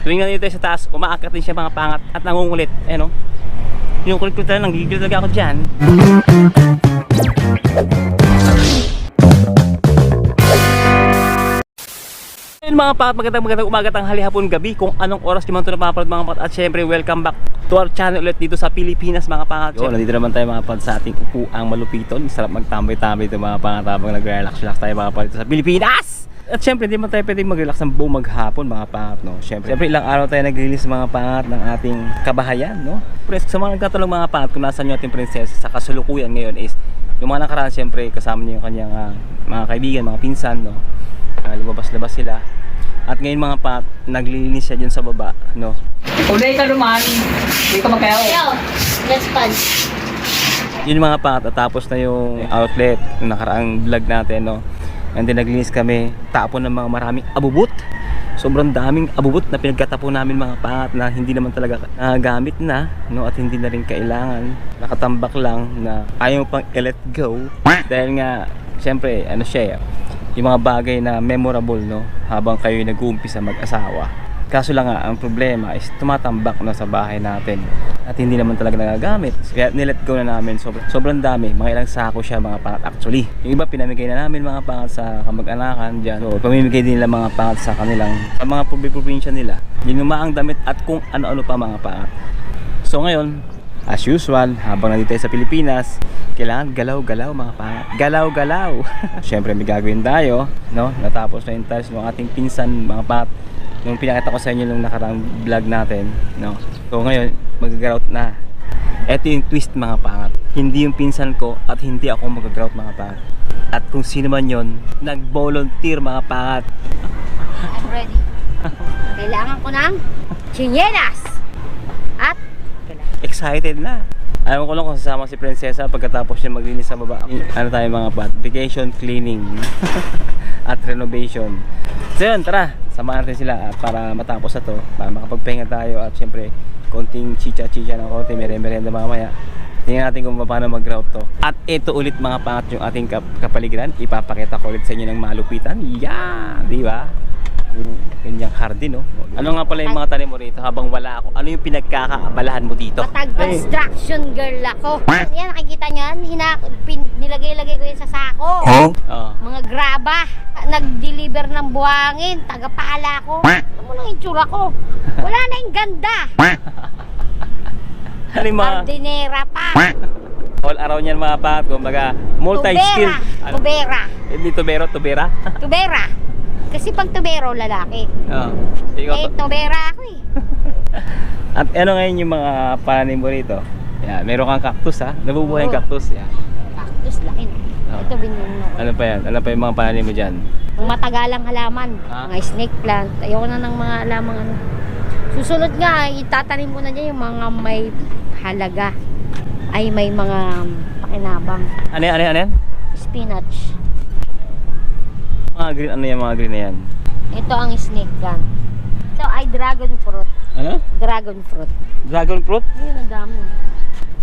Tuwing nandito sa taas, umaakyat din siya mga pangat at nangungulit. Ayan o. Yung kulit ko talaga, nanggigil talaga ako dyan. Mga pangat, magandang magandang umaga, tanghali, hapon, gabi Kung anong oras naman ito napapanood mga pangat At syempre, welcome back to our channel ulit dito sa Pilipinas mga pangat Yo, nandito naman tayo mga pangat sa ating upuang malupiton Sarap magtambay-tambay ito mga pangat Habang nagre-relax-relax tayo mga pangat dito sa Pilipinas at syempre, hindi man tayo pwedeng mag-relax ng buong maghapon mga pangat, no? Syempre, syempre ilang araw tayo nag-release mga pangat ng ating kabahayan, no? Pres, sa mga nagtatanong mga pangat kung nasaan yung ating prinsesa sa kasulukuyan ngayon is yung mga nakaraan, syempre, kasama niya yung kanyang ah, mga kaibigan, mga pinsan, no? Ah, lumabas-labas sila. At ngayon mga pangat, naglilinis siya dyan sa baba, no? Ulay ka lumani. Hindi ka magkaya. Yo, let's punch. Yun yung mga at tapos na yung outlet, yung nakaraang vlog natin, no? And then naglinis kami, tapon ng mga maraming abubot. Sobrang daming abubot na pinagkatapon namin mga pangat na hindi naman talaga gamit na, no? At hindi na rin kailangan. Nakatambak lang na ayaw pang i-let go. Dahil nga, syempre, ano siya, eh, yung mga bagay na memorable, no? Habang kayo nag-uumpisa mag-asawa. Kaso lang nga, ang problema is tumatambak na sa bahay natin at hindi naman talaga nagagamit. Kaya nilet go na namin, sobrang, sobrang dami. Mga ilang sako siya mga pangat actually. Yung iba pinamigay na namin mga pangat sa kamag-anakan dyan. So, pamimigay din nila mga pangat sa kanilang, sa mga probinsya nila. Yung lumaang damit at kung ano-ano pa mga pangat. So ngayon, as usual, habang nandito tayo sa Pilipinas, kailangan galaw-galaw mga pangat. Galaw-galaw! Siyempre may gagawin tayo, no? Natapos na yung tiles ng ating pinsan mga pangat yung pinakita ko sa inyo nung nakarang vlog natin no so ngayon mag-grout na eto yung twist mga pangat hindi yung pinsan ko at hindi ako mag-grout mga pangat at kung sino man yon nag-volunteer mga pangat I'm ready. Kailangan ko ng chinelas. At, excited na Ayaw ko lang kung sasama si Prinsesa pagkatapos niya maglinis sa baba. Ano tayo mga pat? Vacation cleaning at renovation. So yun, tara. Samahan natin sila at para matapos na to. Para makapagpahinga tayo at syempre konting chicha-chicha ng konti merenda mamaya. Tingnan natin kung paano mag-route to. At ito ulit mga pangat yung ating kap kapaligiran. Ipapakita ko ulit sa inyo ng malupitan. Yeah! Di ba? Yung kanyang hardin, no? Ano nga pala yung mga tanim mo rito habang wala ako? Ano yung pinagkakaabalahan mo dito? matag construction girl ako. Yan, nakikita nyo yan? Hina, pin, nilagay-lagay ko yan sa sako. Oo. Mga graba. Nag-deliver ng buhangin. Tagapala ko. Ano mo lang yung tsura ko? Wala na yung ganda. Ano yung mga Ordinera pa. all around yan mga pat, kumbaga multi-skill. Tubera. Ano? Tubera. Hindi tubero, tubera. Tubera. Kasi pag tubero, lalaki. Oo. Ikaw Eh, to. tubera ako eh. At ano ngayon yung mga pananim mo rito? Yan, meron kang cactus ha? Nabubuhay yung Oo. cactus. Yan. Cactus, laki na. Oo. Ito binuno ko. Ano pa yan? Ano pa yung mga pananim mo dyan? Ang matagalang halaman. Ah. Mga snake plant. Ayoko na ng mga halamang ano. Susunod nga, itatanim ko na dyan yung mga may halaga. Ay, may mga pakinabang. Ano yan? Ano yan? Ano yan? Spinach. Mga green, ano yan mga green na yan? Ito ang snake plant. Ito ay dragon fruit. Ano? Dragon fruit. Dragon fruit? Ayun, ang dami.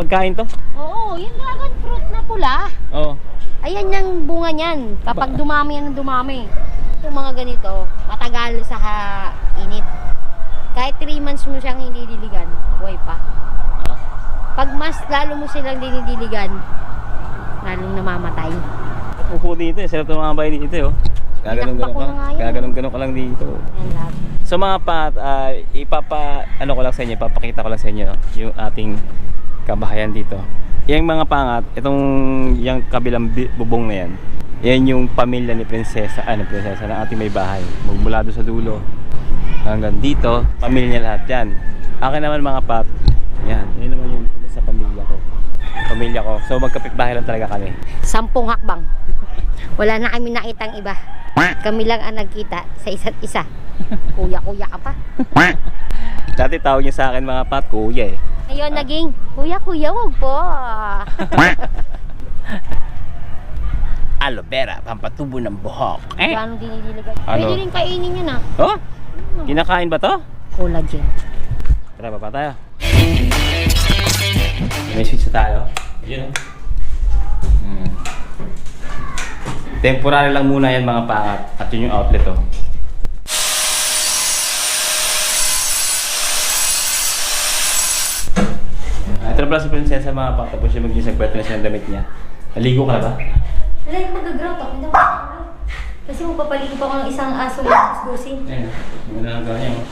Pagkain to? Oo, yung dragon fruit na pula. Oo. Ayan yung bunga niyan. Kapag dumami yan dumami. Itong mga ganito, matagal sa ha- init. Kahit 3 months mo siyang hindi diligan, buhay pa. Ah. Pag mas lalo mo silang dinidiligan, lalong namamatay. Upo dito eh. Sarap ng mga bahay dito eh. Oh. Gaganong Tinakpak ganun ko ka. na nga yun. Gaganong ganun ka lang dito. Yan. So mga pat, ah, ipapa ano ko lang sa inyo, ipapakita ko lang sa inyo yung ating kabahayan dito. Yung mga pangat, itong yung kabilang bi- bubong na yan. Yan yung pamilya ni Prinsesa, ano Prinsesa, ng ating may bahay. Magmula doon sa dulo hanggang dito, pamilya lahat yan. Akin naman mga pat, yan, yun naman yung sa pamilya ko. Pamilya ko. So magkapit-bahay lang talaga kami. Sampung hakbang. Wala na kami nakitang iba. Kami lang ang nagkita sa isa't isa. Kuya-kuya ka pa. Dati tawag niya sa akin mga pat, kuya eh. Ngayon naging, kuya-kuya, wag po. Aloe vera, pampatubo ng buhok. Eh? Gano'ng dinidiligan. Ano? Pwede rin kainin yun ah. Oh? Kinakain ba to? Collagen. Tara, baba tayo. May switch tayo. Yun. Hmm. Temporary lang muna yan mga pangat. At yun yung outlet oh. Ito na pala si Prinsesa mga pangat. Tapos siya mag-isang na siya ng damit niya. Naligo ka na ba? Wala yung mag-grout ako. Hindi ako mag-grout. Kasi magpapaligo pa ako ng isang aso na gusgusin. Ayun. Yung nalagawa niya oh.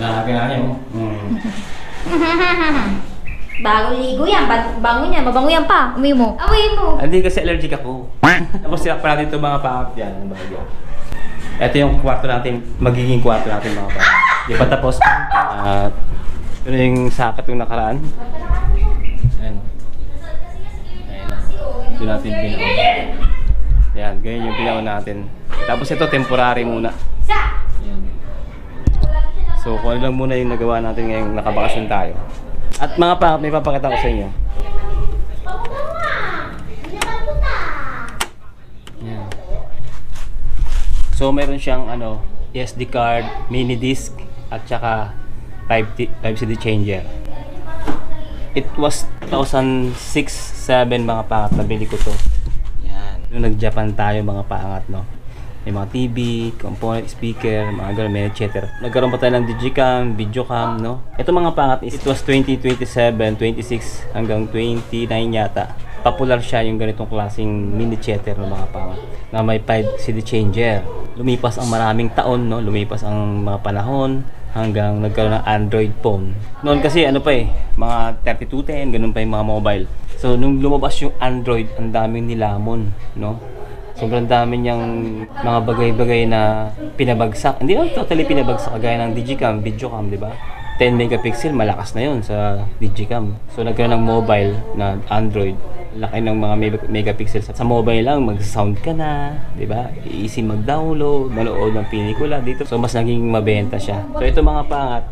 Nalagawa niya oh. Hmm. Bagong ligo yan. Ba- bango yan. Mabango yan pa. Umiyo mo. Amoy mo. Hindi kasi allergic ako. Tapos sila pa natin itong mga pangat yan. Ang bagay. Ito yung kwarto natin, magiging kwarto natin mga pangat. Di pa tapos. At na yung sakat yung nakaraan. Ayan. Ayan. Ito natin binaw. Yan, ganyan yung binaw natin. Tapos ito temporary muna. Yan. So kung ano lang muna yung nagawa natin ngayong nakabakasyon tayo. At mga pangat, may papakita ko sa inyo. Yan. So meron siyang ano, SD card, mini disc at saka 5, t- 5 CD changer. It was 2006 7 mga pangat nabili ko to. Yan. Nung nag-Japan tayo mga pangat no. May mga TV, component, speaker, mga ganun, etc. Nagkaroon pa tayo ng digicam, videocam, no? Ito mga pangat is, it was 2027, 26 hanggang 29 yata. Popular siya yung ganitong klaseng mini chatter ng mga pangat na may 5 CD changer. Lumipas ang maraming taon, no? Lumipas ang mga panahon hanggang nagkaroon ng Android phone. Noon kasi ano pa eh, mga 3210, ganun pa yung mga mobile. So nung lumabas yung Android, ang daming nilamon, no? Sobrang dami niyang mga bagay-bagay na pinabagsak. Hindi naman totally pinabagsak kagaya ng Digicam, Videocam, di ba? 10 megapixel, malakas na yun sa Digicam. So nagkaroon ng mobile na Android. Laki ng mga meg- megapixel. Sa mobile lang, mag-sound ka na, di ba? Easy mag-download, manood ng pelikula dito. So mas naging mabenta siya. So ito mga pangat,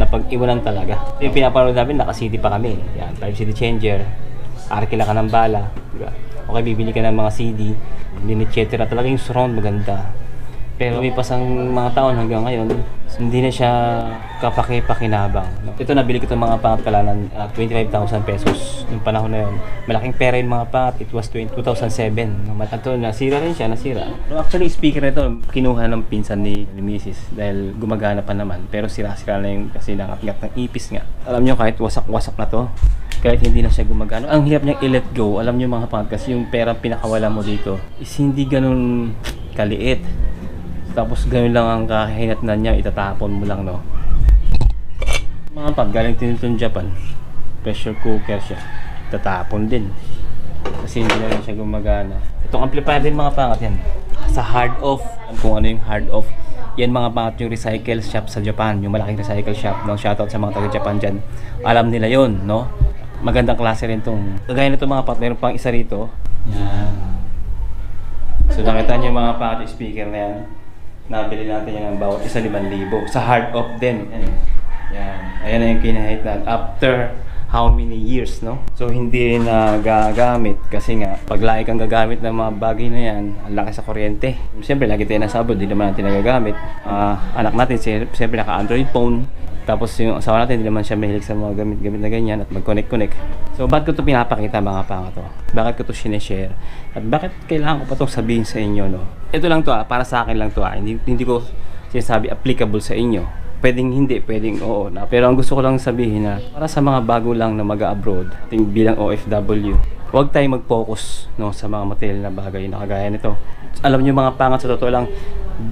napag-iwanan talaga. Yung pinapanood namin, naka-CD pa kami. Yan, 5 CD changer. Arkila ka ng bala. Di ba? Okay, bibili ka ng mga CD. Etc. Talaga yung surround maganda. Pero lumipas ang mga taon hanggang ngayon, hindi na siya kapaki-pakinabang. Ito nabili ko itong mga pangkalanan, uh, 25,000 pesos yung panahon na yun. Malaking pera yung mga pangat, it was 20, 2007. Ito, nasira rin siya, nasira. Actually, speaker na ito, kinuha ng pinsan ni, ni Mrs. dahil gumagana pa naman. Pero sira-sira na yung kasi nangagat ng ipis nga. Alam nyo, kahit wasak-wasak na to, kahit hindi na siya gumagana. Ang hirap niyang i-let go. Alam niyo mga kasi yung pera pinakawala mo dito is hindi ganun kaliit. Tapos ganun lang ang kahinatnan niya, itatapon mo lang, no? Mga pag galing tinitong Japan, pressure cooker siya. Tatapon din. Kasi hindi na siya gumagana. Itong amplifier din mga pangat yan. Sa hard off, kung ano yung hard off, yan mga pangat yung recycle shop sa Japan, yung malaking recycle shop. No? Shoutout sa mga taga-Japan dyan. Alam nila yon no? Magandang klase rin tong. Kagaya nito mga pangat, meron pang isa rito. Yan. So nakita niyo yung mga pangat speaker na yan. Nabili natin yan ng bawat isa 5,000. Sa hard off din. Yan. Yan. Ayan na yung kinahit natin. After how many years, no? So, hindi na gagamit kasi nga, pag lagi kang gagamit ng mga bagay na yan, ang laki sa kuryente. Siyempre, lagi tayo nasa abroad, di naman natin nagagamit. Ah, anak natin, si- siyempre, naka-Android phone. Tapos yung asawa natin, hindi naman siya mahilig sa mga gamit-gamit na ganyan at mag-connect-connect. So, bakit ko ito pinapakita mga panga to? Bakit ko ito sineshare? At bakit kailangan ko pa itong sabihin sa inyo, no? Ito lang to ah, para sa akin lang to ah. Hindi, hindi ko sinasabi applicable sa inyo. Pwedeng hindi, pwedeng oo na. Pero ang gusto ko lang sabihin na para sa mga bago lang na mag-abroad, ating bilang OFW, huwag tayong mag-focus no, sa mga material na bagay na kagaya nito. Alam niyo mga pangat sa totoo lang,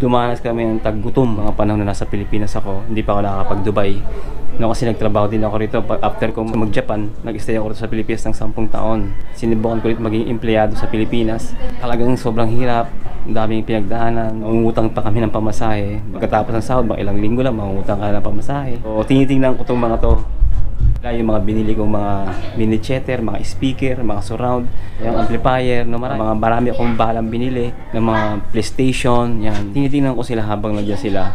dumanas kami ng taggutom mga panahon na nasa Pilipinas ako. Hindi pa ako nakakapag-Dubai. No, kasi nagtrabaho din ako rito. After ko mag-Japan, nag-stay ako rito sa Pilipinas ng 10 taon. Sinubukan ko ulit maging empleyado sa Pilipinas. Talagang sobrang hirap. Ang daming pinagdaanan. Mangungutang pa kami ng pamasahe. Pagkatapos ng sahod, mga ilang linggo lang, mangungutang ka ng pamasahe. So, tinitingnan ko itong mga to. Yung mga binili kong mga mini chatter, mga speaker, mga surround, yung amplifier, no, marami, mga marami akong balang binili ng mga PlayStation, yan. Tinitingnan ko sila habang nandiyan sila.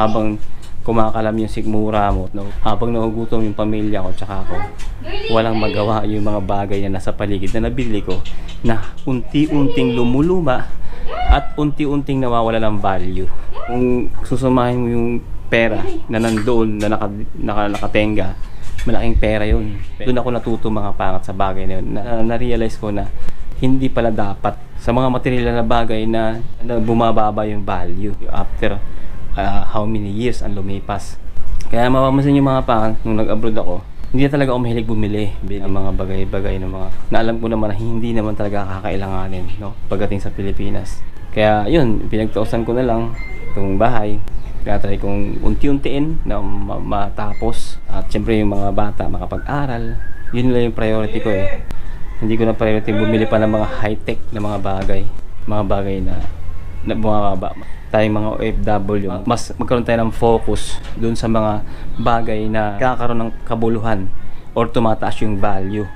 Habang kumakalam yung sigmura mo, no? habang nagugutom yung pamilya ko tsaka ako, walang magawa yung mga bagay na nasa paligid na nabili ko na unti-unting lumuluma at unti-unting nawawala ng value. Kung susumahin mo yung pera na nandoon na naka, naka, nakatenga, malaking pera yun. Doon ako natuto mga pangat sa bagay na yun. Na, na-realize ko na hindi pala dapat sa mga material na bagay na, na bumababa yung value after uh, how many years ang lumipas. Kaya mapapansin yung mga pang nung nag-abroad ako, hindi na talaga ako mahilig bumili ng mga bagay-bagay ng mga na alam ko naman na hindi naman talaga kakailanganin no pagdating sa Pilipinas. Kaya yun, pinagtausan ko na lang itong bahay. Kaya try kong unti-untiin na ma- matapos at syempre yung mga bata makapag-aral. Yun lang yung priority ko eh. Hindi ko na priority bumili pa ng mga high-tech na mga bagay. Mga bagay na, na bumababa. Tayong mga OFW, mas magkaroon tayo ng focus dun sa mga bagay na kakaroon ng kabuluhan or tumataas yung value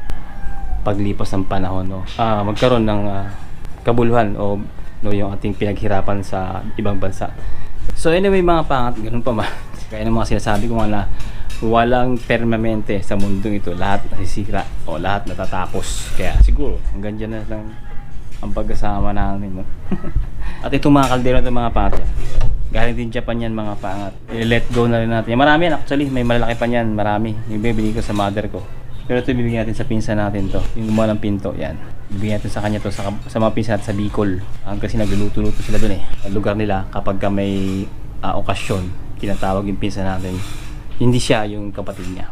paglipas ng panahon. No? Ah, magkaroon ng ah, kabuluhan o no, yung ating pinaghirapan sa ibang bansa. So anyway mga pangat, ganun pa ma. Kaya ng mga sinasabi ko nga na walang permanente sa mundong ito. Lahat nasisira o lahat natatapos. Kaya siguro hanggang dyan na lang ang pagkasama namin. No? At itong mga kaldero ng mga pangat. Galing din Japan yan mga pangat. I-let go na rin natin. Marami yan actually. May malalaki pa yan. Marami. Yung bibili ko sa mother ko. Pero ito bibigyan natin sa pinsa natin to. Yung gumawa ng pinto. Yan. Bibigyan natin sa kanya to sa, sa mga pinsa natin sa Bicol. Ang kasi nagluluto-luto sila dun eh. Ang lugar nila kapag ka may ah, okasyon, tinatawag yung pinsa natin. Hindi siya yung kapatid niya.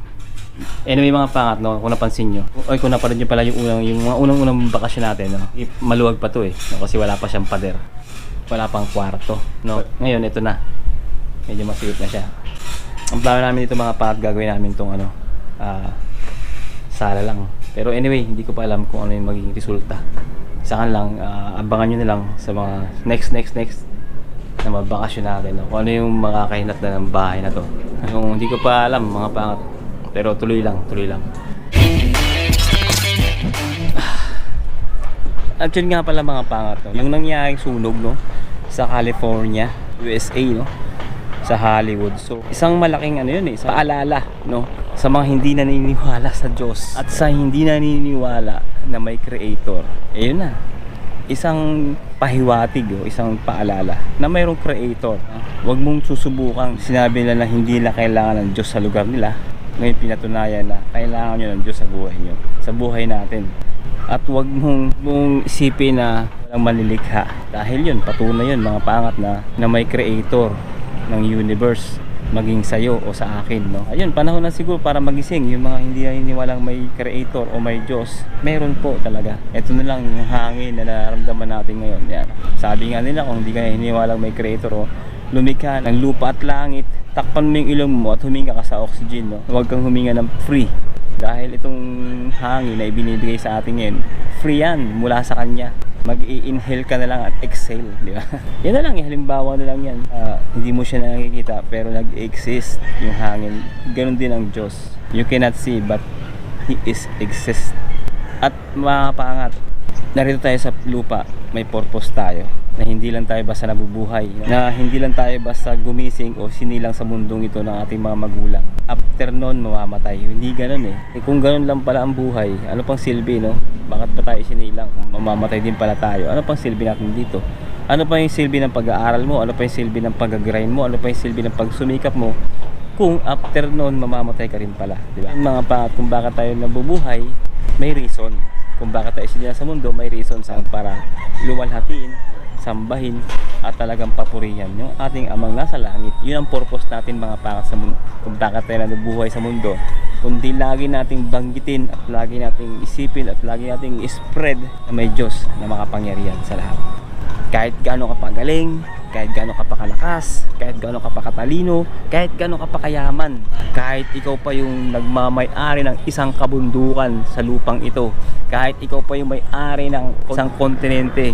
Anyway mga pangat, no, kung napansin nyo, oy kung napanood nyo pala yung unang, yung mga unang-unang bakasyon natin, no, maluwag pa to eh, no, kasi wala pa siyang pader. Wala pang kwarto, no. Ngayon, ito na. Medyo masigit na siya. Ang plano namin dito mga pangat, gagawin namin tong ano, ah, sala lang. Pero anyway, hindi ko pa alam kung ano yung magiging resulta. Saan lang, ah, abangan nyo na lang sa mga next, next, next na mabakasyon natin. No? Kung ano yung makakahinat na ng bahay na to. Yung hindi ko pa alam, mga pangat. Pero tuloy lang, tuloy lang. At yun nga pala mga pangat, no? yung nangyaring sunog no? sa California, USA, no? sa Hollywood. So, isang malaking ano yun eh, paalala no? Sa mga hindi naniniwala sa Diyos at sa hindi naniniwala na may creator. Eh yun na, isang pahiwatig o isang paalala na mayroong creator. Huwag mong susubukang sinabi nila na hindi nila kailangan ng Diyos sa lugar nila. Ngayon pinatunayan na kailangan nyo ng Diyos sa buhay nyo, sa buhay natin. At huwag mong, mong isipin na walang malilikha. Dahil yun, patunay yun mga pangat na, na may creator ng universe maging sayo o sa akin no? Ayun panahon na siguro para magising yung mga hindi naniniwalang may creator o may Diyos. Meron po talaga. Ito na lang yung hangin na nararamdaman natin ngayon. Yan. Sabi nga nila kung hindi ka naniniwalang may creator o lumikha ng lupa at langit takpan mo yung ilong mo at huminga ka sa oxygen no huwag kang huminga ng free dahil itong hangin na ibinibigay sa atin ngayon free yan mula sa kanya mag-i-inhale ka na lang at exhale, di ba? yan na lang, halimbawa na lang yan. Ah, hindi mo siya nakikita pero nag-exist yung hangin. Ganon din ang Diyos. You cannot see but He is exist. At mga pangat, narito tayo sa lupa, may purpose tayo na hindi lang tayo basta nabubuhay na hindi lang tayo basta gumising o sinilang sa mundong ito ng ating mga magulang. After nun mamamatay. Hindi ganun eh. eh kung ganun lang pala ang buhay ano pang silbi no? Bakit pa tayo sinilang? Mamamatay din pala tayo. Ano pang silbi natin dito? Ano pa yung silbi ng pag-aaral mo? Ano pa yung silbi ng pag-grind mo? Ano pa yung silbi ng pagsumikap mo? Kung after nun mamamatay ka rin pala di ba? Mga pangat kung bakit tayo nabubuhay may reason. Kung bakit tayo sinila sa mundo may reason saan para luwalhatiin sambahin at talagang papurihan yung ating amang nasa langit. Yun ang purpose natin mga pangat sa mundo kung bakit tayo nabubuhay sa mundo. Kundi lagi nating banggitin at lagi nating isipin at lagi nating spread na may Diyos na makapangyarihan sa lahat. Kahit gaano ka pagaling, kahit gaano ka pakalakas, kahit gaano ka pakatalino, kahit gaano ka pakayaman, kahit ikaw pa yung nagmamay-ari ng isang kabundukan sa lupang ito, kahit ikaw pa yung may-ari ng isang kontinente,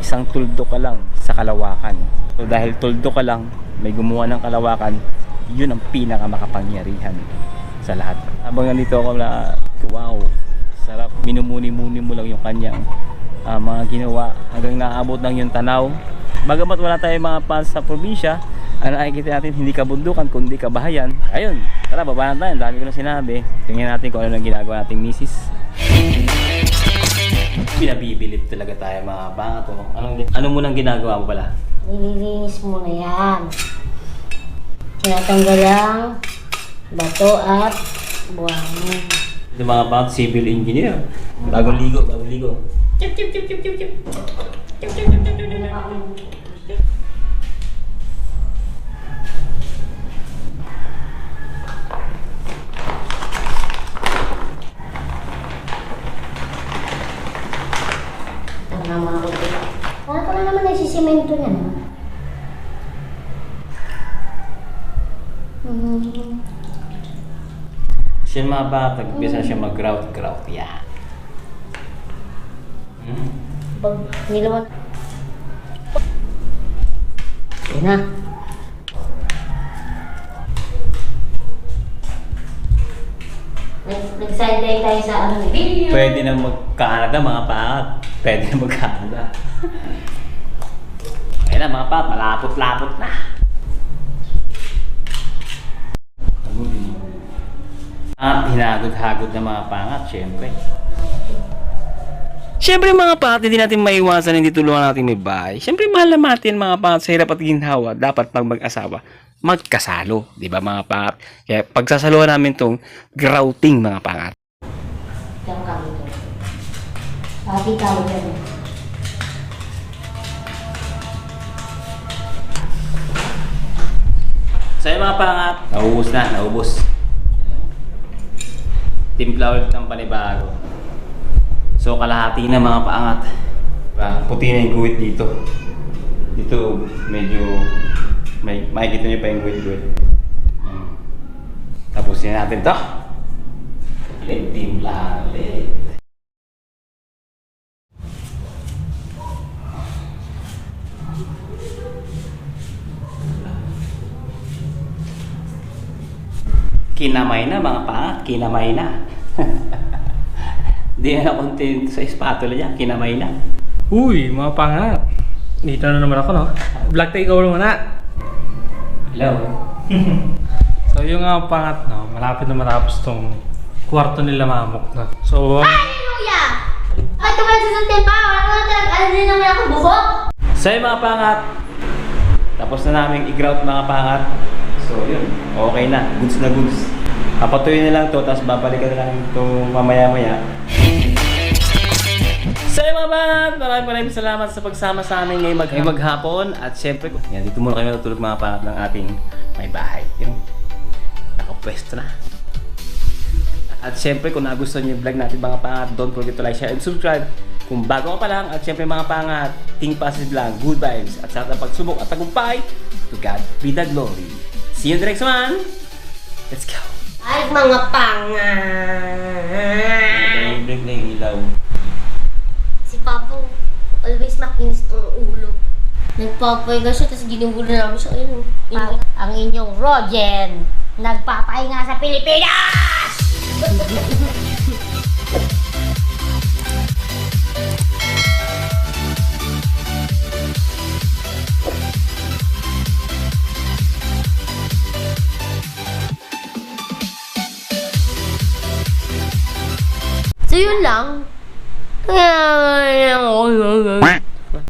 isang tuldo ka lang sa kalawakan. So dahil tuldo ka lang, may gumawa ng kalawakan, yun ang pinaka makapangyarihan sa lahat. Habang nandito ako na, wow, sarap. Minumuni-muni mo lang yung kanyang ah, mga ginawa hanggang naabot ng yung tanaw. Bagamat wala tayong mga fans sa probinsya, ang nakikita natin hindi kabundukan kundi kabahayan. Ayun, tara baba na tayo. Ang dami ko na sinabi. Tingnan natin kung ano nang ginagawa nating misis. Pinabibilip talaga tayo mga bata to. Anong, ano mo nang ginagawa mo pala? Nililinis mo na yan. Tinatanggal ang bato at buhangin. Ito mga pangat, civil engineer. Bagong ligo, bagong ligo. Chip, chip, chip, chip, chip, chip. Chip, chip, chip, chip, chip, chip. Siya mga bata, nag-umpisa na siya mag-grout-grout. Yan. Hmm. Pag nilawan. Yan na. Nag- Nag-sideline tayo sa ano eh. Pwede na mag-Canada mga pangat. Pwede na mag-Canada. Ayun na mga pangat, malapot-lapot na. At hinagod-hagod na mga pangat, syempre. Siyempre mga pangat, hindi natin maiwasan hindi tulungan natin may bahay. Siyempre mahal na natin mga pangat sa hirap at ginhawa. Dapat pag mag-asawa, magkasalo. Di ba mga pangat? Kaya pagsasaluhan namin tong grouting mga pangat. Diyan kami to. Pati tayo dyan. Sa'yo mga pangat, naubos na, naubos. Timpla ulit ng panibago. So kalahati na mga pangat. Diba? Puti na yung guhit dito. Dito medyo may makikita niyo pa yung guhit-guhit. Ayan. Tapusin natin to. Ulit, timpla ulit. Kinamay na mga pangat, kinamay na. Di na content sa spatula niya, kinamay na. Uy, mga pangat. Dito na naman ako, no? Vlog tayo ikaw muna. Hello. So, yung nga pangat, no? Malapit na matapos tong kwarto nila mamok na. So, Hallelujah! At ito pala sa tempa, wala ko na talaga, ano din naman ako buhok. Sa'yo mga pangat, tapos na namin i-grout mga pangat. So yun, okay na, goods na goods. Papatuloy na lang to, tapos babalikan na lang ito mamaya-maya. Sa'yo mga pangat, maraming maraming salamat sa pagsama sa amin ngayong mag maghapon. At syempre, yan, dito muna kami natulog mga pangat ng ating may bahay. Yung nakapwesto na. At syempre, kung nagustuhan niyo yung vlog natin mga pangat, don't forget to like, share, and subscribe. Kung bago ka pa lang, at syempre mga pangat, think positive lang, good vibes, at sa ating pagsubok at tagumpay, to God be the glory. See you in the next one! Let's go! Ay, mga pangat. Break na yung ilaw. Si Papa, always makinis ang ulo. Nagpapahinga siya, tapos ginugulo namin siya. Ayun, oh. ang inyong Rogen, nagpapahinga sa Pilipinas! So yun lang.